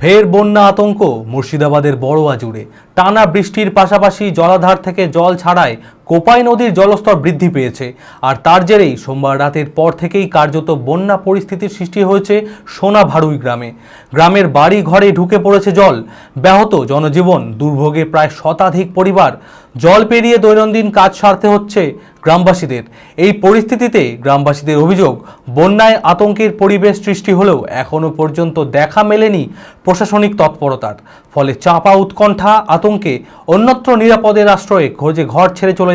ফের বন্যা আতঙ্ক মুর্শিদাবাদের বড়োয়া জুড়ে। টানা বৃষ্টির পাশাপাশি জলাধার থেকে জল ছাড়ায় কোপাই নদীর জলস্তর বৃদ্ধি পেয়েছে। আর তার জেরেই সোমবার রাতের পর থেকেই কার্যত বন্যা পরিস্থিতির সৃষ্টি হয়েছে সোনাভাড়ুই গ্রামে। গ্রামের বাড়ি ঘরে ঢুকে পড়েছে জল। ব্যাহত জনজীবন দুর্ভোগে প্রায় শতাধিক পরিবার। জল পেরিয়ে দৈনন্দিন কাজ সারতে হচ্ছে গ্রামবাসীদের। এই পরিস্থিতিতে গ্রামবাসীদের অভিযোগ, বন্যায় আতঙ্কের পরিবেশ সৃষ্টি হলেও এখনও পর্যন্ত দেখা মেলেনি প্রশাসনিক তৎপরতার। ফলে চাপা উৎকণ্ঠা, আতঙ্কে অন্যত্র নিরাপদের আশ্রয়ে খোঁজে ঘর ছেড়ে চলে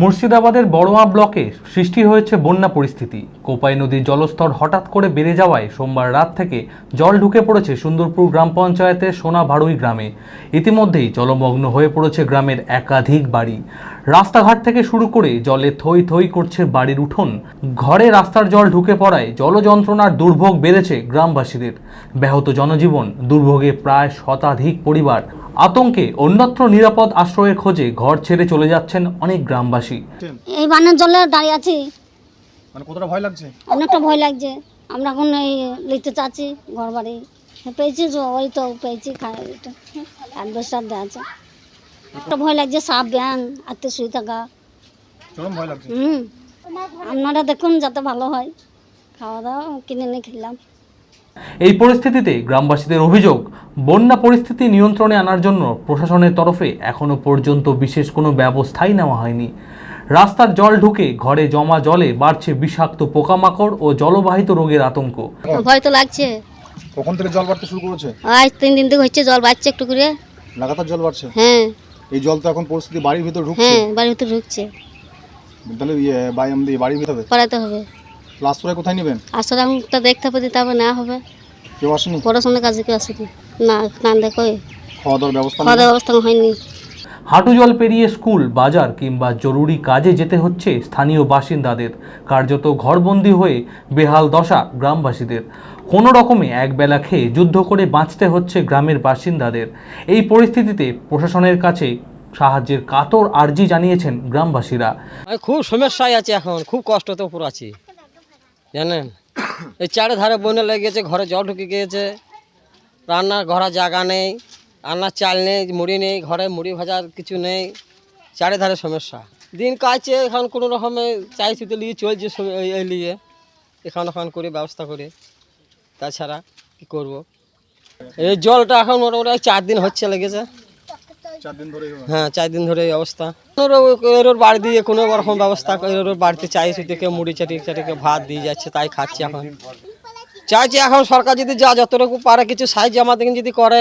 মুর্শিদাবাদের বড়োয়া ব্লকে সৃষ্টি হয়েছে বন্যা পরিস্থিতি। কোপাই নদীর জলস্তর হঠাৎ করে বেড়ে যাওয়ায় সোমবার রাত থেকে জল ঢুকে পড়েছে সুন্দরপুর গ্রাম পঞ্চায়েতের সোনাভাড়ুই গ্রামে। ইতিমধ্যেই জলমগ্ন হয়ে পড়েছে গ্রামের একাধিক বাড়ি। রাস্তাঘাট থেকে শুরু করে জলে থই থই করছে বাড়ির উঠোন। ঘরে রাস্তার জল ঢুকে পড়ায় জলযন্ত্রণার দুর্ভোগ বেড়েছে গ্রামবাসীদের। ব্যাহত জনজীবন দুর্ভোগে প্রায় শতাধিক পরিবার আতঙ্কে অন্যত্র নিরাপদ আশ্রয়ের খোঁজে ঘর ছেড়ে চলে যাচ্ছেন অনেক গ্রামবাসী। এই বানের জলে দাঁড়িয়ে আছি। মানে কতটা ভয় লাগছে? অনেকটা ভয় লাগছে। আমরা এখন এই লিখতে চাচ্ছি ঘর বাড়ি পেয়েছি ওই তো পেয়েছি অ্যাডভেস্টার দেওয়া আছে। একটা ভয় লাগছে সাপ ব্যাং আত্মীয় শুয়ে থাকা। ভয় লাগছে। হুম। আপনারা দেখুন যাতে ভালো হয়। খাওয়া দাওয়া কিনে নিয়ে খেলাম। এই পরিস্থিতিতে গ্রামবাসীদের অভিযোগ বন্যা পরিস্থিতি নিয়ন্ত্রণে আনার জন্য প্রশাসনের তরফে এখনও পর্যন্ত বিশেষ কোনো ব্যবস্থাই নেওয়া হয়নি। রাস্তার জল ঢুকে ঘরে জমা জলে বাড়ছে বিষাক্ত পোকামাকড় ও জলবাহিত রোগের আতঙ্ক। ভয় তো লাগছে। কখন থেকে জল বাড়তে শুরু করেছে? আজ তিন দিন থেকে হচ্ছে জল বাড়ছে একটু করে। লাগাতার জল বাড়ছে? হ্যাঁ। এই জল তো এখন পরিস্থিতি বাড়ির ভিতর ঢুকছে। হ্যাঁ বাড়ির ভিতরে ঢুকছে। তাহলে ইয়ে বাড়ির ভিতরে? পড়াতে হবে। আশ্রয় কোথায় নেবেন? আসলে আমি তো দেখতে হবে দিতে হবে না হবে। কেউ আসেনি? পড়াশোনার কাজে কেউ আসেনি। না কান দেখো খাওয়া দাওয়ার ব্যবস্থা খাওয়া দাওয়ার ব্যবস্থা হয়নি। হাঁটু জল পেরিয়ে স্কুল বাজার কিংবা জরুরি কাজে যেতে হচ্ছে স্থানীয় বাসিন্দাদের। কার্যত ঘরবন্দি হয়ে বেহাল দশা গ্রামবাসীদের। কোনো রকমে একবেলা খেয়ে যুদ্ধ করে বাঁচতে হচ্ছে গ্রামের বাসিন্দাদের। এই পরিস্থিতিতে প্রশাসনের কাছে সাহায্যের কাতর আর্জি জানিয়েছেন গ্রামবাসীরা। খুব সমস্যায় আছে এখন খুব কষ্টতে উপর আছি। জানেন? এই চারিধারে বন্যা লেগে গেছে, ঘরে জল ঢুকে গিয়েছে। রান্নার ঘরে জায়গা নেই, রান্নার চাল নেই, মুড়ি নেই, ঘরে মুড়ি ভাজার কিছু নেই। চারিধারে সমস্যা। দিন কাটছে, এখন কোনো রকমে চাই ছুতে নিয়ে চলছে এই নিয়ে। এখন ওখান করে ব্যবস্থা করে। তাছাড়া কি করব? এই জলটা এখন মোটামুটি চার দিন হচ্ছে লেগেছে। হ্যাঁ চার দিন ধরে এই অবস্থা। এর বাড়ি দিয়ে কোনো রকম ব্যবস্থা এর বাড়িতে চাইছি থেকে মুড়ি চাটি চাটিকে ভাত দিয়ে যাচ্ছে তাই খাচ্ছি এখন। চাইছি এখন সরকার যদি যা যতটুকু পারে কিছু সাহায্য আমাদের যদি করে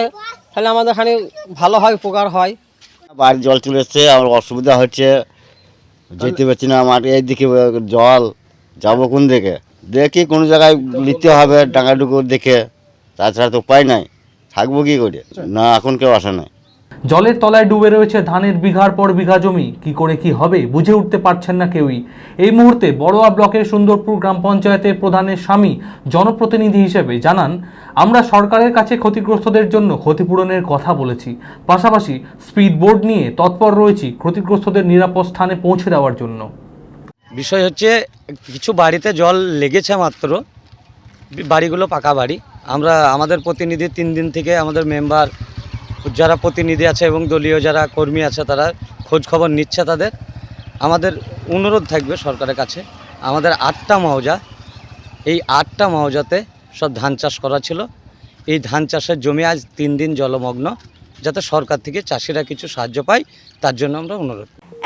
তাহলে আমাদের এখানে ভালো হয় উপকার হয়। বাড়ির জল চলে এসছে আমার অসুবিধা হচ্ছে। যেতে পারছি না আমার এইদিকে জল যাব কোন দিকে? দেখি কোনো জায়গায় নিতে হবে ডাঙ্গাডুকু দেখে। তাছাড়া তো উপায় নাই থাকব কি করে? না এখন কেউ আসে নাই। জলের তলায় ডুবে রয়েছে ধানের বিঘার পর বিঘা জমি। কি করে কি হবে? বুঝে উঠতে পারছেন না কেউই। এই মুহূর্তে বড়োয়া ব্লকের সুন্দরপুর গ্রাম পঞ্চায়েতের প্রধানের স্বামী জনপ্রতিনিধি হিসেবে জানান, আমরা সরকারের কাছে ক্ষতিগ্রস্তদের জন্য ক্ষতিপূরণের কথা বলেছি। পাশাপাশি স্পিড বোর্ড নিয়ে তৎপর রয়েছি ক্ষতিগ্রস্তদের নিরাপদ স্থানে পৌঁছে দেওয়ার জন্য। বিষয় হচ্ছে, কিছু বাড়িতে জল লেগেছে মাত্র। বাড়িগুলো পাকা বাড়ি। আমরা, আমাদের প্রতিনিধি তিন দিন থেকে আমাদের মেম্বার যারা প্রতিনিধি আছে এবং দলীয় যারা কর্মী আছে, তারা খোঁজ খবর নিচ্ছে তাদের। আমাদের অনুরোধ থাকবে সরকারের কাছে, আমাদের আটটা মহজা, এই আটটা মহজাতে সব ধান চাষ করা ছিল। এই ধান চাষের জমি আজ তিন দিন জলমগ্ন, যাতে সরকার থেকে চাষিরা কিছু সাহায্য পায়, তার জন্য আমরা অনুরোধ।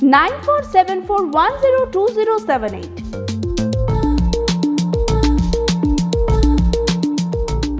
9474102078.